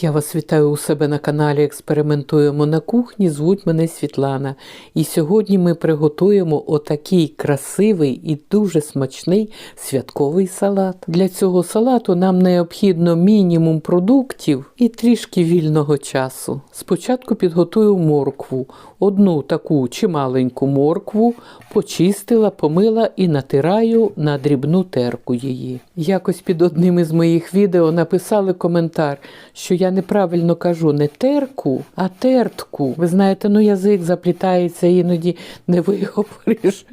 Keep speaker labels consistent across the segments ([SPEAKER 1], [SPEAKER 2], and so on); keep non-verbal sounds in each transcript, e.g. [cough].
[SPEAKER 1] Я вас вітаю у себе на каналі Експериментуємо на кухні. Звуть мене Світлана. І сьогодні ми приготуємо отакий красивий і дуже смачний святковий салат. Для цього салату нам необхідно мінімум продуктів і трішки вільного часу. Спочатку підготую моркву. Одну таку чималеньку моркву почистила, помила і натираю на дрібну терку її. Якось під одним із моїх відео написали коментар, що я неправильно кажу не терку, а тертку. Ви знаєте, ну язик заплітається, іноді не [laughs] виговориш.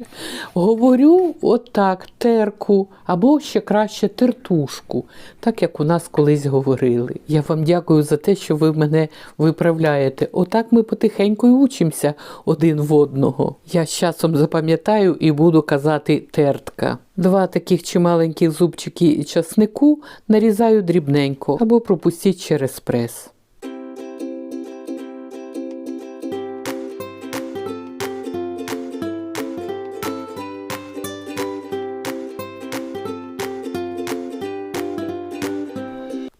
[SPEAKER 1] Говорю отак, терку, або ще краще тертушку, так як у нас колись говорили. Я вам дякую за те, що ви мене виправляєте. Отак ми потихеньку й учимося один в одного. Я з часом запам'ятаю і буду казати тертка. Два таких чималеньких зубчики і часнику нарізаю дрібненько або пропустіть через прес.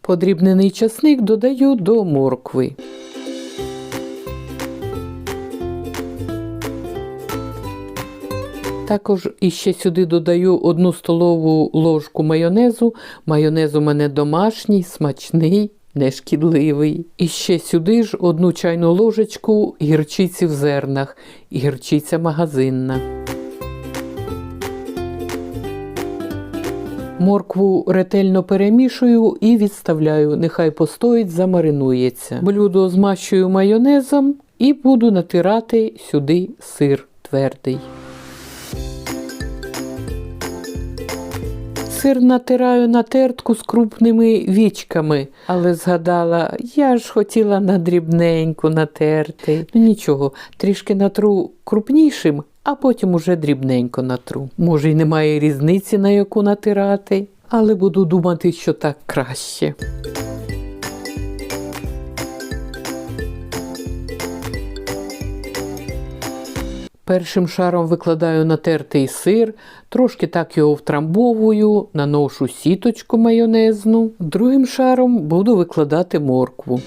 [SPEAKER 1] Подрібнений часник додаю до моркви. Також іще сюди додаю одну столову ложку майонезу. Майонез у мене домашній, смачний, нешкідливий. І ще сюди ж одну чайну ложечку гірчиці в зернах, гірчиця магазинна. Моркву ретельно перемішую і відставляю, нехай постоїть, замаринується. Блюдо змащую майонезом і буду натирати сюди сир твердий. Сир натираю на тертку з крупними вічками, але згадала, я ж хотіла на дрібненьку натерти. Ну нічого, трішки натру крупнішим, а потім уже дрібненько натру. Може, й немає різниці, на яку натирати, але буду думати, що так краще. Першим шаром викладаю натертий сир, трошки так його втрамбовую, наношу сіточку майонезну. Другим шаром буду викладати моркву.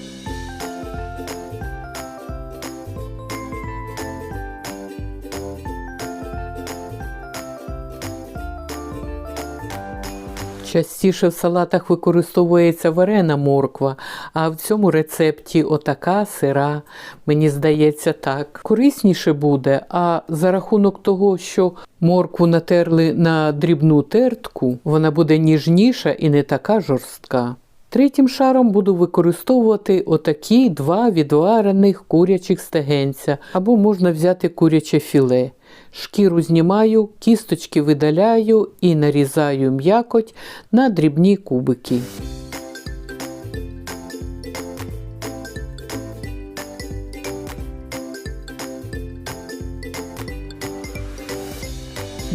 [SPEAKER 1] Частіше в салатах використовується варена морква, а в цьому рецепті отака сира, мені здається, так. Корисніше буде, а за рахунок того, що моркву натерли на дрібну тертку, вона буде ніжніша і не така жорстка. Третім шаром буду використовувати отакі два відварених курячих стегенця, або можна взяти куряче філе. Шкіру знімаю, кісточки видаляю і нарізаю м'якоть на дрібні кубики.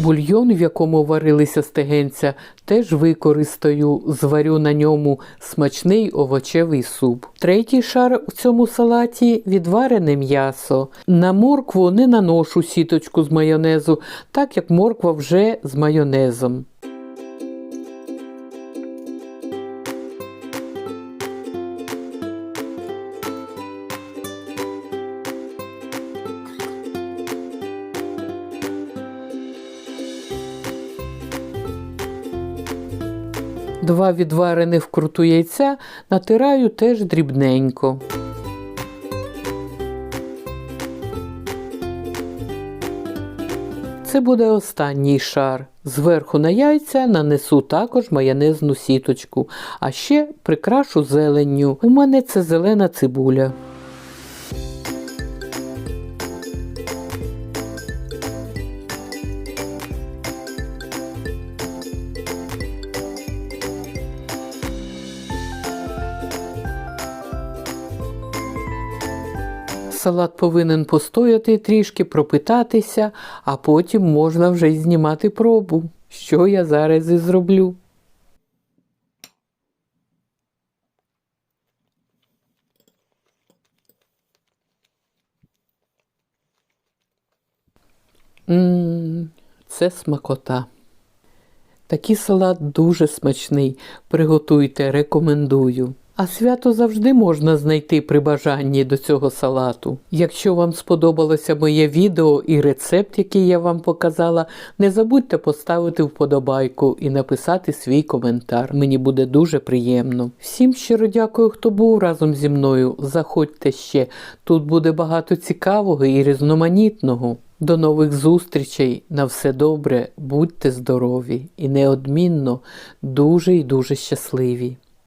[SPEAKER 1] Бульйон, в якому варилися стегенця, теж використаю, зварю на ньому смачний овочевий суп. Третій шар у цьому салаті відварене м'ясо. На моркву не наношу сіточку з майонезу, так як морква вже з майонезом. Два відварених вкруту яйця натираю теж дрібненько. Це буде останній шар. Зверху на яйця нанесу також майонезну сіточку, а ще прикрашу зеленню. У мене це зелена цибуля. Салат повинен постояти трішки, пропитатися, а потім можна вже й знімати пробу, що я зараз і зроблю. Ммм, це смакота. Такий салат дуже смачний. Приготуйте, рекомендую. А свято завжди можна знайти при бажанні до цього салату. Якщо вам сподобалося моє відео і рецепт, який я вам показала, не забудьте поставити вподобайку і написати свій коментар. Мені буде дуже приємно. Всім щиро дякую, хто був разом зі мною. Заходьте ще. Тут буде багато цікавого і різноманітного. До нових зустрічей. На все добре, будьте здорові і неодмінно дуже і дуже щасливі.